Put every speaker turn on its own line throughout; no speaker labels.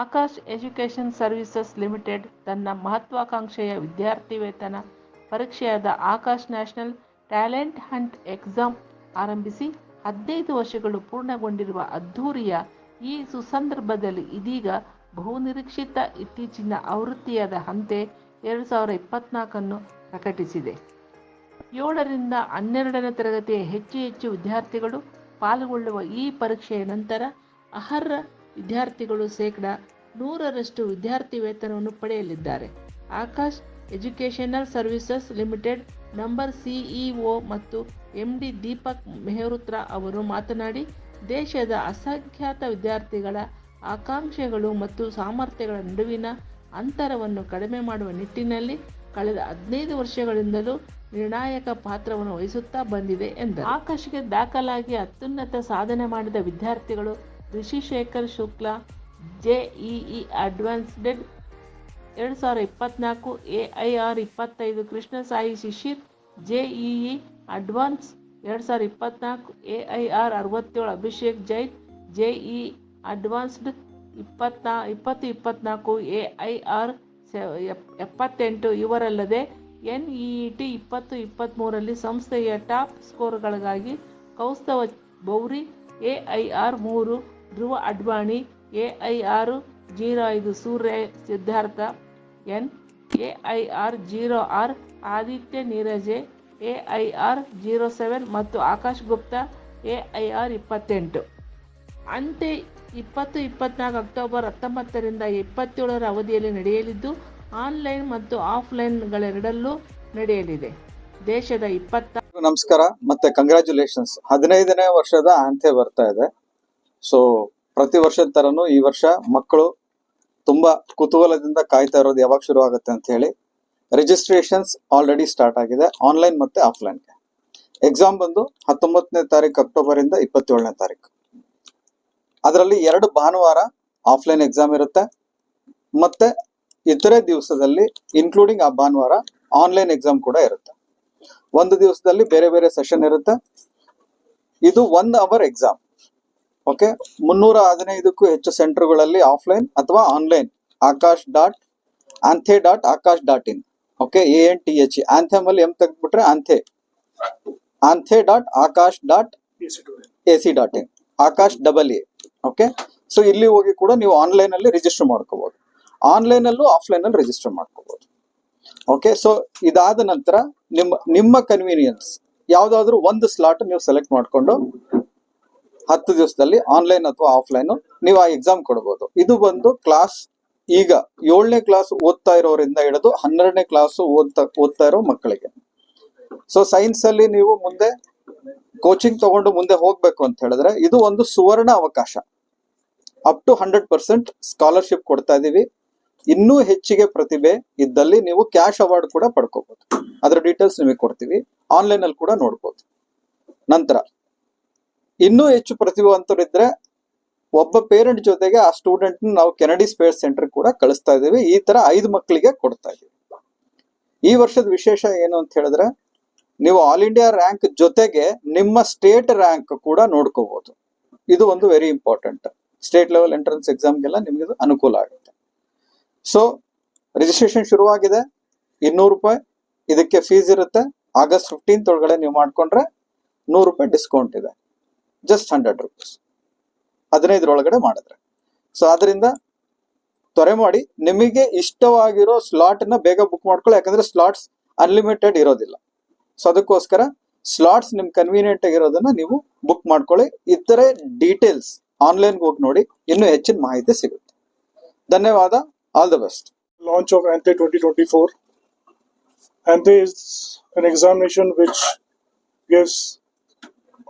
Akash education services limited ತನ್ನ ಮಹತ್ವಾಕಾಂಕ್ಷೆಯ ವಿದ್ಯಾರ್ಥಿ ವೇತನ ಪರೀಕ್ಷೆಯಾದ Aakash national talent hunt exam ಆರಂಭಿಸಿ ಹದಿನೈದು ವರ್ಷಗಳು ಪೂರ್ಣಗೊಂಡಿರುವ ಅದ್ಧೂರಿಯ ಈ ಸುಸಂದರ್ಭದಲ್ಲಿ ಇದೀಗ ಬಹುನಿರೀಕ್ಷಿತ ಇತ್ತೀಚಿನ ಆವೃತ್ತಿಯಾದ ಹಂತೆ ಎರಡು ಸಾವಿರ ಇಪ್ಪತ್ನಾಲ್ಕನ್ನು ಪ್ರಕಟಿಸಿದೆ. ಏಳರಿಂದ ಹನ್ನೆರಡನೇ ತರಗತಿಯ ಹೆಚ್ಚು ಹೆಚ್ಚು ವಿದ್ಯಾರ್ಥಿಗಳು ಪಾಲ್ಗೊಳ್ಳುವ ಈ ಪರೀಕ್ಷೆಯ ನಂತರ ಅರ್ಹ ವಿದ್ಯಾರ್ಥಿಗಳು ಶೇಕಡ ನೂರರಷ್ಟು ವಿದ್ಯಾರ್ಥಿ ವೇತನವನ್ನು ಪಡೆಯಲಿದ್ದಾರೆ. Aakash educational services limited number CEO ಮತ್ತು ಎಂ ಡಿ ದೀಪಕ್ ಮೆಹರುತ್ರ ಅವರು ಮಾತನಾಡಿ, ದೇಶದ ಅಸಂಖ್ಯಾತ ವಿದ್ಯಾರ್ಥಿಗಳ ಆಕಾಂಕ್ಷೆಗಳು ಮತ್ತು ಸಾಮರ್ಥ್ಯಗಳ ನಡುವಿನ ಅಂತರವನ್ನು ಕಡಿಮೆ ಮಾಡುವ ನಿಟ್ಟಿನಲ್ಲಿ ಕಳೆದ ಹದಿನೈದು ವರ್ಷಗಳಿಂದಲೂ ನಿರ್ಣಾಯಕ ಪಾತ್ರವನ್ನು ವಹಿಸುತ್ತಾ ಬಂದಿದೆ ಎಂದರು. ಆಕಾಶ್ಗೆ ದಾಖಲಾಗಿ ಅತ್ಯುನ್ನತ ಸಾಧನೆ ಮಾಡಿದ ವಿದ್ಯಾರ್ಥಿಗಳು ರಿಷಿಶೇಖರ್ ಶುಕ್ಲಾ ಜೆಇಇ ಅಡ್ವಾನ್ಸ್ಡ್, ಎರಡು ಸಾವಿರ ಇಪ್ಪತ್ತ್ನಾಲ್ಕು ಎ ಐ ಆರ್ ಇಪ್ಪತ್ತೈದು ಕೃಷ್ಣ ಸಾಯಿ ಶಿಶಿರ್ ಜೆಇಇ ಅಡ್ವಾನ್ಸ್, ಎರಡು ಸಾವಿರ ಇಪ್ಪತ್ನಾಲ್ಕು ಎ ಐ ಆರ್ ಅರವತ್ತೇಳು ಅಭಿಷೇಕ್ ಜೈನ್ ಜೆಇ ಅಡ್ವಾನ್ಸ್ಡ್ ಇಪ್ಪತ್ನಾ, ಇಪ್ಪತ್ತು ಇಪ್ಪತ್ನಾಲ್ಕು ಎ ಐ ಆರ್ ಎಪ್ಪತ್ತೆಂಟು ಇವರಲ್ಲದೆ ಎನ್ ಇ ಟಿ ಇಪ್ಪತ್ತು ಇಪ್ಪತ್ತ್ಮೂರರಲ್ಲಿ ಸಂಸ್ಥೆಯ top ಸ್ಕೋರ್ಗಳಿಗಾಗಿ Kaustav Bauri A I R ಮೂರು Dhruv Advani, A I R zero ಐದು Surya Siddharth, N, A I R zero R Aditya ನೀರಜೆ, A I R zero seven ಮತ್ತು Aakash Gupta, A I R ಇಪ್ಪತ್ತೆಂಟು. ಅಂತೆ ಇಪ್ಪತ್ತು ಇಪ್ಪತ್ನಾಲ್ಕು October ಹತ್ತೊಂಬತ್ತರಿಂದ ಇಪ್ಪತ್ತೇಳರ ಅವಧಿಯಲ್ಲಿ ನಡೆಯಲಿದ್ದು, ಆನ್ಲೈನ್ ಮತ್ತು ಆಫ್ಲೈನ್ಗಳೆರಡಲ್ಲೂ ನಡೆಯಲಿದೆ. ದೇಶದ ಇಪ್ಪತ್ತ
ನಮಸ್ಕಾರ, ಮತ್ತೆ ಕಂಗ್ರ್ಯಾಚುಲೇಷನ್ಸ್ ಹದಿನೈದನೇ ವರ್ಷದ ಅಂತ್ಯ ಬರ್ತಾ ಇದೆ. ಸೊ ಪ್ರತಿ ವರ್ಷದ ತರನು ಈ ವರ್ಷ ಮಕ್ಕಳು ತುಂಬಾ ಕುತೂಹಲದಿಂದ ಕಾಯ್ತಾ ಇರೋದು ಯಾವಾಗ ಶುರು ಆಗುತ್ತೆ ಅಂತ ಹೇಳಿ ರಿಜಿಸ್ಟ್ರೇಷನ್ಸ್ ಆಲ್ರೆಡಿ ಸ್ಟಾರ್ಟ್ ಆಗಿದೆ ಆನ್ಲೈನ್ ಮತ್ತೆ ಆಫ್ಲೈನ್ಗೆ ಎಕ್ಸಾಮ್ ಬಂದು ಹತ್ತೊಂಬತ್ತನೇ ತಾರೀಕು ಅಕ್ಟೋಬರ್ ಇಂದ ಇಪ್ಪತ್ತೇಳನೇ ತಾರೀಕು ಅದರಲ್ಲಿ ಎರಡು ಭಾನುವಾರ ಆಫ್ಲೈನ್ ಎಕ್ಸಾಮ್ ಇರುತ್ತೆ. ಮತ್ತೆ ಇತರೆ ದಿವಸದಲ್ಲಿ ಇನ್ಕ್ಲೂಡಿಂಗ್ ಆ ಭಾನುವಾರ ಆನ್ಲೈನ್ ಎಕ್ಸಾಮ್ ಕೂಡ ಇರುತ್ತೆ. ಒಂದು ದಿವಸದಲ್ಲಿ ಬೇರೆ ಬೇರೆ ಸೆಷನ್ ಇರುತ್ತೆ. ಇದು ಒನ್ ಅವರ್ ಎಕ್ಸಾಮ್ ಓಕೆ ಮುನ್ನೂರ ಹದಿನೈದಕ್ಕೂ ಹೆಚ್ಚು ಸೆಂಟರ್ಗಳಲ್ಲಿ ಆಫ್ಲೈನ್ ಅಥವಾ online. Aakash dot ANTHE dot Aakash dot in. Okay A N T H anthem ಅಲ್ಲಿ M ತೆಗೆದ್ಬಿಟ್ರೆ ANTHE. ANTHE dot Aakash dot A C dot in. Aakash double A. Okay so ಇಲ್ಲಿ ಹೋಗಿ ಕೂಡ ನೀವು ಆನ್ಲೈನ್ ಅಲ್ಲಿ register ಮಾಡ್ಕೋಬಹುದು online ಅಲ್ಲೂ offline ಅಲ್ಲಿ register ಮಾಡ್ಕೋಬಹುದು ಓಕೆ ಸೊ ಇದಾದ ನಂತರ ನಿಮ್ಮ ನಿಮ್ಮ ಕನ್ವೀನಿಯನ್ಸ್ ಯಾವ್ದಾದ್ರು ಒಂದು ಸ್ಲಾಟ್ ನೀವು ಸೆಲೆಕ್ಟ್ ಮಾಡ್ಕೊಂಡು ಹತ್ತು ದಿವಸದಲ್ಲಿ ಆನ್ಲೈನ್ ಅಥವಾ ಆಫ್ಲೈನ್ ನೀವು ಆ ಎಕ್ಸಾಮ್ ಕೊಡಬಹುದು ಇದು ಬಂದು ಕ್ಲಾಸ್ ಈಗ ಏಳನೇ ಕ್ಲಾಸ್ ಓದ್ತಾ ಇರೋರಿಂದ ಹಿಡಿದು ಹನ್ನೆರಡನೇ ಕ್ಲಾಸ್ ಓದ್ತಾ ಓದ್ತಾ ಇರೋ ಮಕ್ಕಳಿಗೆ. ಸೊ ಸೈನ್ಸ್ ಅಲ್ಲಿ ನೀವು ಮುಂದೆ ಕೋಚಿಂಗ್ ತಗೊಂಡು ಮುಂದೆ ಹೋಗ್ಬೇಕು ಅಂತ ಹೇಳಿದ್ರೆ ಇದು ಒಂದು ಸುವರ್ಣ ಅವಕಾಶ. Up to hundred percent scholarship ಕೊಡ್ತಾ ಇದೀವಿ. ಇನ್ನೂ ಹೆಚ್ಚಿಗೆ ಪ್ರತಿಭೆ ಇದ್ದಲ್ಲಿ ನೀವು ಕ್ಯಾಶ್ ಅವಾರ್ಡ್ ಕೂಡ ಪಡ್ಕೋಬಹುದು ಅದರ ಡೀಟೇಲ್ಸ್ ನಿಮಗೆ ಕೊಡ್ತೀವಿ. ಆನ್ಲೈನ್ ಅಲ್ಲಿ ಕೂಡ ನೋಡ್ಬೋದು. ನಂತರ ಇನ್ನೂ ಹೆಚ್ಚು ಪ್ರತಿಭಾವಂತರಿದ್ರೆ ಒಬ್ಬ ಪೇರೆಂಟ್ ಜೊತೆಗೆ ಆ ಸ್ಟೂಡೆಂಟ್ ನಾವು ಕೆನಡಿ ಸ್ಪೇಸ್ ಸೆಂಟರ್ ಕೂಡ ಕಳಿಸ್ತಾ ಇದ್ದೀವಿ. ಈ ತರ ಐದು ಮಕ್ಕಳಿಗೆ ಕೊಡ್ತಾ ಇದೀವಿ ಈ ವರ್ಷದ ವಿಶೇಷ ಏನು ಅಂತ ಹೇಳಿದ್ರೆ, ನೀವು ಆಲ್ ಇಂಡಿಯಾ ರ್ಯಾಂಕ್ ಜೊತೆಗೆ ನಿಮ್ಮ ಸ್ಟೇಟ್ ರ್ಯಾಂಕ್ ಕೂಡ ನೋಡ್ಕೋಬಹುದು ಇದು ಒಂದು very important state level entrance ಎಕ್ಸಾಮ್ಗೆಲ್ಲ ನಿಮಗೆ ಅನುಕೂಲ ಆಗುತ್ತೆ. ಸೊ ರಿಜಿಸ್ಟ್ರೇಷನ್ ಶುರುವಾಗಿದೆ. ಇನ್ನೂರು ರೂಪಾಯಿ ಇದಕ್ಕೆ ಫೀಸ್ ಇರುತ್ತೆ. ಆಗಸ್ಟ್ ಫಿಫ್ಟೀನ್ತ್ ಒಳಗಡೆ ನೀವು ಮಾಡ್ಕೊಂಡ್ರೆ ನೂರು ರೂಪಾಯಿ ಡಿಸ್ಕೌಂಟ್ ಇದೆ. ಜಸ್ಟ್ ಹಂಡ್ರೆಡ್ ರುಪೀಸ್ ಹದಿನೈದರೊಳಗಡೆ ಮಾಡಿದ್ರೆ. ಸೊ ಅದರಿಂದ ತ್ವರೆ ಮಾಡಿ ನಿಮಗೆ ಇಷ್ಟವಾಗಿರೋ ಸ್ಲಾಟ್ನ ಬೇಗ ಬುಕ್ ಮಾಡ್ಕೊಳ್ಳಿ. ಯಾಕಂದ್ರೆ ಸ್ಲಾಟ್ಸ್ ಅನ್ಲಿಮಿಟೆಡ್ ಇರೋದಿಲ್ಲ. ಸೊ ಅದಕ್ಕೋಸ್ಕರ ಸ್ಲಾಟ್ಸ್ ನಿಮ್ ಕನ್ವೀನಿಯಂಟ್ ಆಗಿರೋದನ್ನ ನೀವು ಬುಕ್ ಮಾಡ್ಕೊಳ್ಳಿ. ಇತರೆ ಡೀಟೇಲ್ಸ್ ಆನ್ಲೈನ್ ಹೋಗಿ ನೋಡಿ ಇನ್ನೂ ಹೆಚ್ಚಿನ ಮಾಹಿತಿ ಸಿಗುತ್ತೆ. ಧನ್ಯವಾದ. All the best
launch of ANTE 2024. ANTE is an examination which gives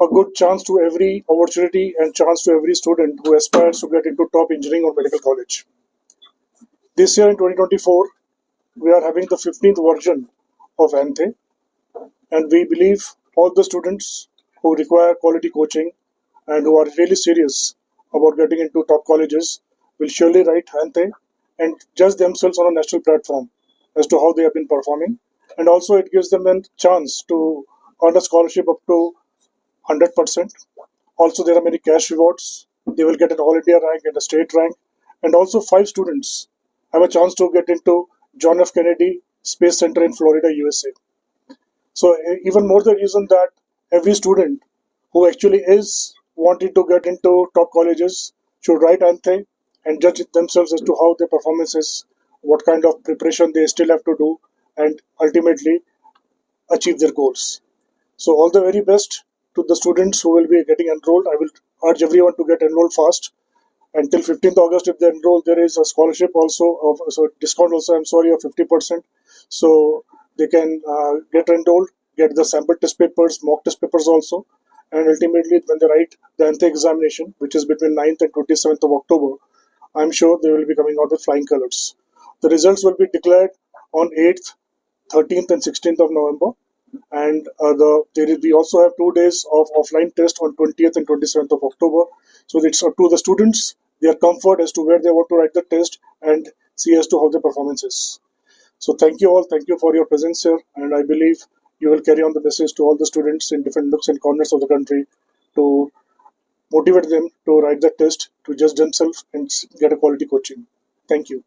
a good chance to every opportunity and chance to every student who aspires to get into top engineering or medical college. This year in 2024, we are having the 15th version of ANTE, and we believe all the students who require quality coaching and who are really serious about getting into top colleges will surely write ANTE and judge themselves on a national platform as to how they have been performing. And also, it gives them a chance to earn a scholarship up to 100%. Also, there are many cash rewards. They will get an all India rank and a state rank, and also five students have a chance to get into John F. Kennedy Space Center in Florida, USA. So even more the reason that every student who actually is wanting to get into top colleges should write Anthe and judge themselves as to how their performance is, what kind of preparation they still have to do, and ultimately achieve their goals. So all the very best to the students who will be getting enrolled. I will urge everyone to get enrolled fast. Until 15th August, if they enroll, there is a scholarship also of so discount also. I'm sorry of 50%. So they can uh, get enrolled, get the sample test papers, mock test papers also, and ultimately when they write the Anthe examination, which is between 9th and 27th of October, I'm sure they will be coming out with flying colors. The results will be declared on 8th, 13th, and 16th of November and uh, the there we also have two days of offline test on 20th and 27th of October. So it's up to the students their comfort as to where they want to write the test and see as to how the performance is. So thank you all, thank you for your presence here, and I believe you will carry on the message to all the students in different nooks and corners of the country to motivate them to write the test, to judge themselves, and get a quality coaching. Thank you.